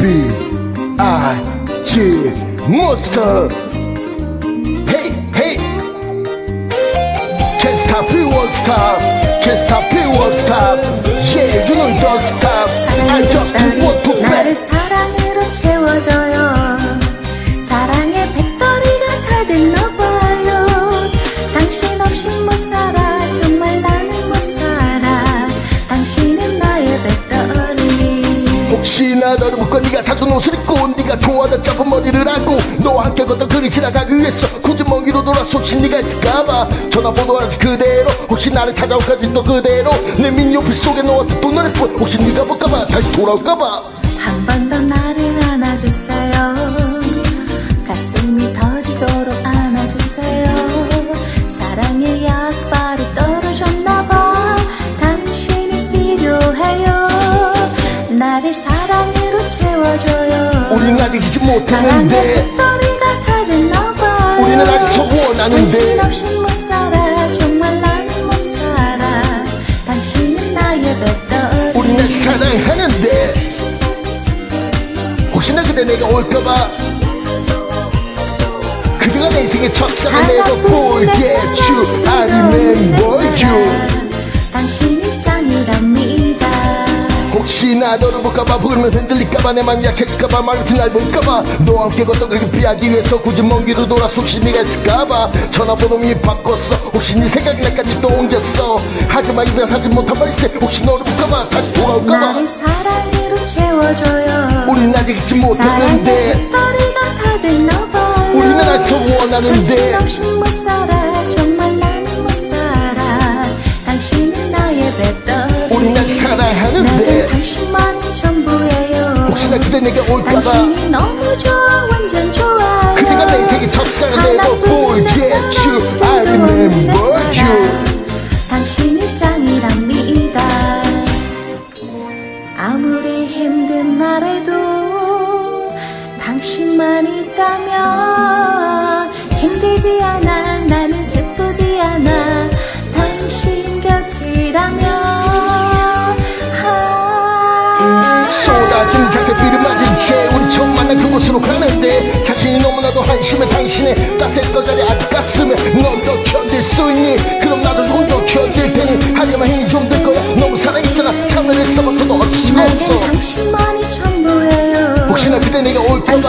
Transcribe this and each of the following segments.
B.I.G. Monster. Hey hey, Hej, hej Kesta było staw Kesta było staw Yeah, you know dostaw I just want to bet 나 너를 묻고 네가 사준 옷을 입고 네가 좋아하는 짧은 머리를 알고 너와 함께 걷던 그리 지나가기 위해서 굳이 먼 길로 돌아서 혹시 네가 있을까봐 전화번호 아직 그대로 혹시 나를 찾아올까지 또 그대로 내 민요필 속에 넣었던 또 너를 뿐 혹시 네가 볼까봐 다시 돌아올까봐 한 번 더 나를 안아주세요 나를 사랑으로 채워줘요. 우리는 아직 잊지 사랑의 못했는데 배터리가 다 됐나봐요. 우리는 아직 소원하는데. 당신 없이 못 살아. 정말 나는 못 살아. 당신은 나의 배터리. 우리 날 사랑하는데 혹시나 그대 내가 올까봐 그대가 내 인생의 첫 사랑 never forget you I remember 너를 볼까봐 부르면 흔들릴까봐 내 맘이 약해질까봐 말없이 날 볼까봐 너와 함께 걷던 그 피하기 위해서 굳이 먼 길로 돌아서 혹시 네가 있을까봐 전화번호 이미 바꿨어. 혹시 네 생각이 날까지 또 옮겼어. 하지만 입에 하지 못한 말일세. 혹시 너를 볼까봐 다시 돌아올까봐 나를 사랑으로 채워줘요. 우린 아직 잊지 사랑의 못했는데 배터리가 다 됐나봐요 우리는 아직 당신 소원하는데 없이 못 살아. 정말 나는 못 살아. 당신은 나의 배터리 우린 날 사랑하는데 그대 내게 올까봐 당신이 너무 좋아 완전 좋아요. 그대가 내 인생의 첫사랑 never forget you I remember you 당신이 짱이랍니다 아무리 힘든 날에도 당신만 있다면 힘들지 않아. 나 쏟아진 자켓비를 맞은 채 우리 처음 만난 그곳으로 가는데 자신이 너무나도 한심해 당신의 따스했던 자리 아직 가슴에 넌 더 견딜 수 있니? 그럼 나도 조금 더 견딜 테니 하려면 힘이 좀 들 거야. 너무 사랑했잖아. 참을 써봤어도 어쩔 수가 없어 당신만이 전부예요. 혹시나 그대 내가 올까봐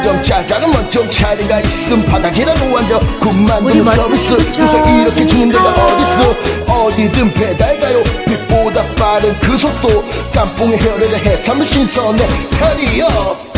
반점 짜장은 먼점 차리가 있음. 바닥이라도 완전 군만 우리 두는 멋지게 서비스. 붙여 그래서 이렇게 주는 데가. 어딨어? 어디든 배달 가요. 빛보다 빠른 그 속도. 짬뽕에 혈액을 해 삼을 신선해. 편이요